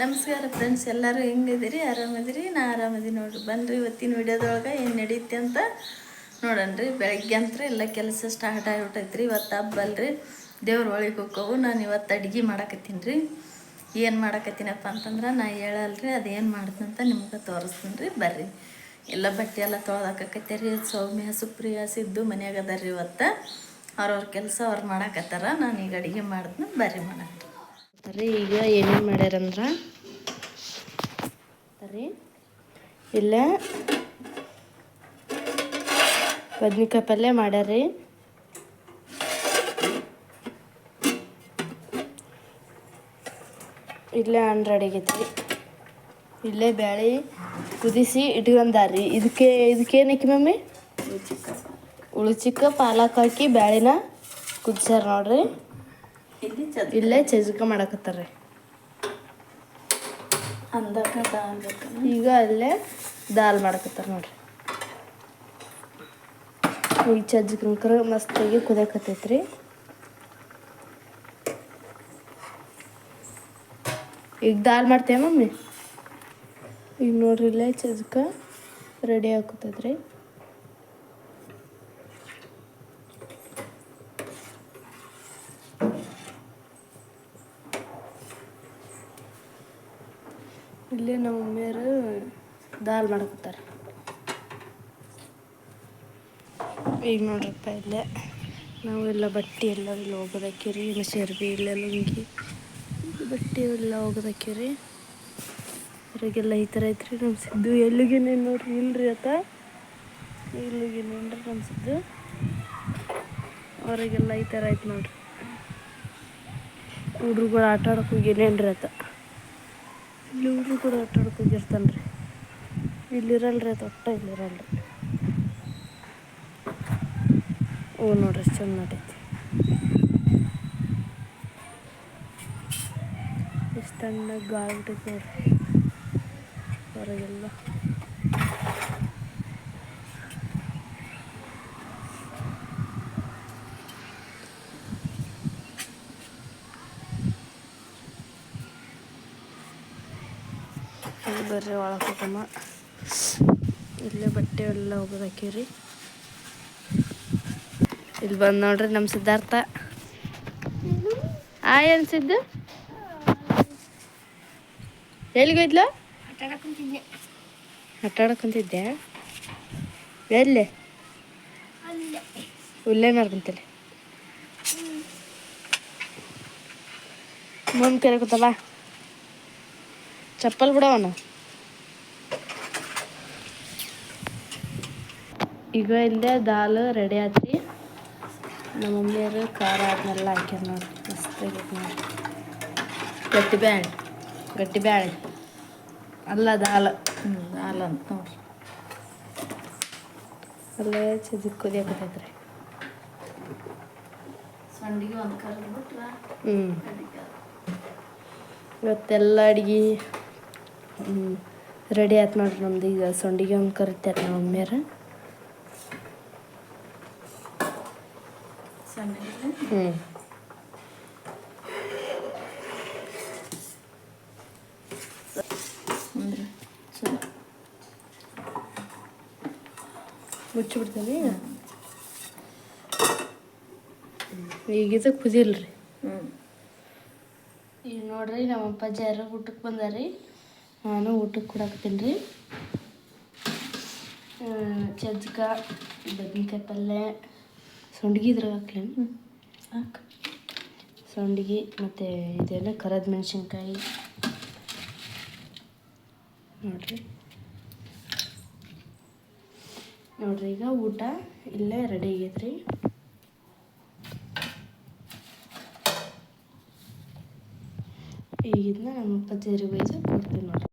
ನಮಸ್ಕಾರ ಫ್ರೆಂಡ್ಸ್ ಎಲ್ಲರೂ ಹೆಂಗಿದ್ದೀರಿ? ಆರಾಮದಿರಿ? ನಾ ಆರಾಮದೀನಿ ನೋಡ್ರಿ. ಬನ್ರಿ ಇವತ್ತಿನ ವಿಡಿಯೋದೊಳಗೆ ಏನು ನಡೀತಿ ಅಂತ ನೋಡನ್ರಿ. ಬೆಳಗ್ಗೆ ಅಂತ ಎಲ್ಲ ಕೆಲಸ ಸ್ಟಾರ್ಟ್ ಆಗಿಬಿಟ್ಟೈತ್ರಿ ಇವತ್ತು ಹಬ್ಬ ಅಲ್ರಿ. ದೇವ್ರ ಒಳಗೆ ಹೋಗೋವು ನಾನು ಇವತ್ತು ಅಡುಗೆ ಮಾಡಾಕತ್ತೀನಿ ರೀ. ಏನು ಮಾಡಾಕತ್ತೀನಪ್ಪ ಅಂತಂದ್ರೆ ನಾ ಹೇಳಲ್ರಿ ಅದೇನು ಮಾಡ್ದಂತ ನಿಮ್ಗೆ ತೋರಿಸ್ತೀನಿ ರೀ. ಬರ್ರಿ. ಎಲ್ಲ ಬಟ್ಟೆ ಎಲ್ಲ ತೊಳ್ದಾಕತ್ತೇರಿ ಸೌಮ್ಯ, ಸುಪ್ರಿಯ, ಸಿದ್ದು ಮನ್ಯಾಗ ರೀ ಇವತ್ತು. ಅವ್ರವ್ರ ಕೆಲಸ ಅವ್ರು ಮಾಡಾಕತ್ತಾರ. ನಾನು ಈಗ ಅಡುಗೆ ಮಾಡ್ತೀನಿ. ಬರ್ರಿ ಮಾಡಕ್ಕೆ ರೀ ಈಗ ಏನೇನು ಮಾಡ್ಯಾರಂದ್ರೆ? ತರಿ ಇಲ್ಲ ಬದ್ನಿಕಾಯಿ ಪಲ್ಯ ಮಾಡ್ಯಾರಿ ಇಲ್ಲೇ ಹಣ್ಣು ರೆಡಿ ಆಗೈತಿ ಇಲ್ಲೇ ಬ್ಯಾಳಿ ಕುದಿಸಿ ಇಟ್ಕೊಂಡಾರ್ರಿ. ಇದಕ್ಕೆ ಇದಕ್ಕೇನಕ್ಕೆ ಮಮ್ಮಿ? ಉಳುಚಿಕ್ಕ ಪಾಲಕ್ ಹಾಕಿ ಬ್ಯಾಳಿನ ಕುದಿಸ್ಯಾರ ನೋಡ್ರಿ. ಇಲ್ಲಿ ಚದ್ ಇಲ್ಲೇ ಚಜ್ಕ ದಾಲ್ಬೇಕು ಈಗ ಅಲ್ಲೇ ದಾಲ್ ಮಾಡಕತ್ತಾರ ನೋಡ್ರಿ. ಈಗ ಚಜ್ಕಂಕ್ರ ಮಸ್ತಾಗಿ ಕುದಿಯಕತ್ತೈತ್ರಿ. ಈಗ ದಾಲ್ ಮಾಡ್ತೇವೆ ಮಮ್ಮಿ? ಈಗ ನೋಡ್ರಿ ಇಲ್ಲೇ ಚಜ್ಕ ರೆಡಿ ಹಾಕತ್ತೈತ್ರಿ ಇಲ್ಲೇ ನಮ್ಮ ಮಮ್ಮಿಯರು ದಾಲ್ ಮಾಡ್ಕೊತಾರೆ. ಈಗ ನೋಡ್ರಪ್ಪ ಇಲ್ಲೇ ನಾವೆಲ್ಲ ಬಟ್ಟೆ ಎಲ್ಲ ಇಲ್ಲಿ ಇನ್ನು ಸೆರ್ಬಿ ಇಲ್ಲ, ಲುಂಗಿ. ಬಟ್ಟೆ ಎಲ್ಲ ಹೋಗೋದಕ್ಕಿರಿ ಹೊರಗೆಲ್ಲ ಈ ಥರ ಐತ್ರಿ ನಮ್ಮ ಸಿದ್ದು ಎಲ್ಲಿಗೇನೇನು ನೋಡ್ರಿ, ಇಲ್ರಿ ಆತ? ಇಲ್ಲಿಗೇನೇನ್ರಿ ನಮ್ಮ ಸಿದ್ದು. ಹೊರಗೆಲ್ಲ ಈ ಥರ ಐತೆ ನೋಡ್ರಿ. ಹುಡುಗರು ಆಟ ಆಡೋಕೆ ಹೋಗಿನೇನ್ರಿ ಆತ? ಇಲ್ಲಿ ಹುಡುಗರು ಕೂಡ ಆಟ ಆಡೋಕೆ ಹೋಗಿರ್ತಾನೆ ರೀ ಇಲ್ಲಿರಲ್ರಿ ಅದು ಇಲ್ಲಿರಲ್ರಿ. ಓ, ನೋಡ್ರಿ ಚಂದ ನಡೈತಿ. ಎಷ್ಟು ಗಾಳಿ ಬಿಟ್ಟೈತಿ ನೋಡ್ರಿ. ಹೊರಗೆಲ್ಲ. ಬರ್ರಿ ಒಳಗೆ ಹೋಗಮ್ಮ ಇಲ್ಲೇ ಬಟ್ಟೆ ಎಲ್ಲ ಒಗದಾಕೀರಿ ಇಲ್ಲಿ ಬಂದು ನೋಡ್ರಿ ನಮ್ಮ ಸಿದ್ಧಾರ್ಥ. ಆ ಅನ್ಸಿದ್ದು ಎಲ್ಲಿಗೋಯ್ದ್ಲ ಆಟ ಆಡಕ್ಕಂತಿದ್ದೆ ಎಲ್ಲಿ? ಇಲ್ಲೇ ಮಾಡ್ಕೊಂತಲ್ಲಿ ಮುಂದೆ ಕರೆಕೊತಲ್ಲ ಚಪ್ಪಲ್ ಬಿಡವನ? ಈಗ ಇಲ್ಲೇ ದಾಲ್ ರೆಡಿ ಆತ್ರಿ ನಮ್ಮ ಮಮ್ಮಿಯರು ಖಾರ ಅದನ್ನೆಲ್ಲ ಹಾಕ್ಯಾರ ನೋಡಿ ಮಸ್ತ್ ನೋಡಿ ಗಟ್ಟಿ ಬ್ಯಾಳೆ. ಗಟ್ಟಿ ಬ್ಯಾಳೆ. ಅಲ್ಲ ದಾಲ್. ಹ್ಞೂ ಹಾಲು ಅಂತ ನೋಡ್ರಿ. ಅಲ್ಲೇ ಚಜಕ್ಕೆ ಕುದಿಯಾಕತ್ತೈತೆ ರೀ ಸಂಡಿಗೆ ಒಂದು ಕರೆದು ಬಿಟ್ರೆ ಹ್ಞೂ ಇವತ್ತೆಲ್ಲ ಅಡ್ಗೆ ರೆಡಿ ಆಯ್ತು ನೋಡ್ರಿ ನಮ್ದು. ಈಗ ಸಂಡಿಗೆ ಒಂದು ಕರಿತಾರೆ ನಮ್ಮ ಮಮ್ಮಿಯರು ಹ್ಞೂ ಮುಚ್ಚಿಬಿಡ್ತೀನಿ ಈಗ ಇದು ಕುದಿಲ್ರಿ ಹ್ಞೂ ಈಗ ನೋಡ್ರಿ, ನಮ್ಮ ಅಪ್ಪಾಜಿ ಯಾರು ಊಟಕ್ಕೆ ಬಂದಾರಿ. ನಾನು ಊಟಕ್ಕೆ ಕೊಡಾಕ್ತೀನಿ ರೀ. ಚಜ್ಕ, ಬದ್ನಿಕಾಯಿ ಪಲ್ಯ ಸೊಂಡ್ಗಿ ಇದ್ರಾಗ ಹಾಕ್ಲೇನು ಹಾಕ. ಸೊಂಡ್ಗಿ ಮತ್ತು ಇದೆಲ್ಲ ಕರದ ಮೆಣಸಿನ್ಕಾಯಿ. ನೋಡ್ರಿ. ನೋಡ್ರಿ ಈಗ ಊಟ ಇಲ್ಲೇ ರೆಡಿ ಆಗೈತ್ರಿ. ಈಗ ಇದನ್ನ ನಮ್ಮ ಅಪ್ಪಾಜಿಯರಿಗೆ ಬೈದು ಕೊಡ್ತೀವಿ ನೋಡ್ರಿ.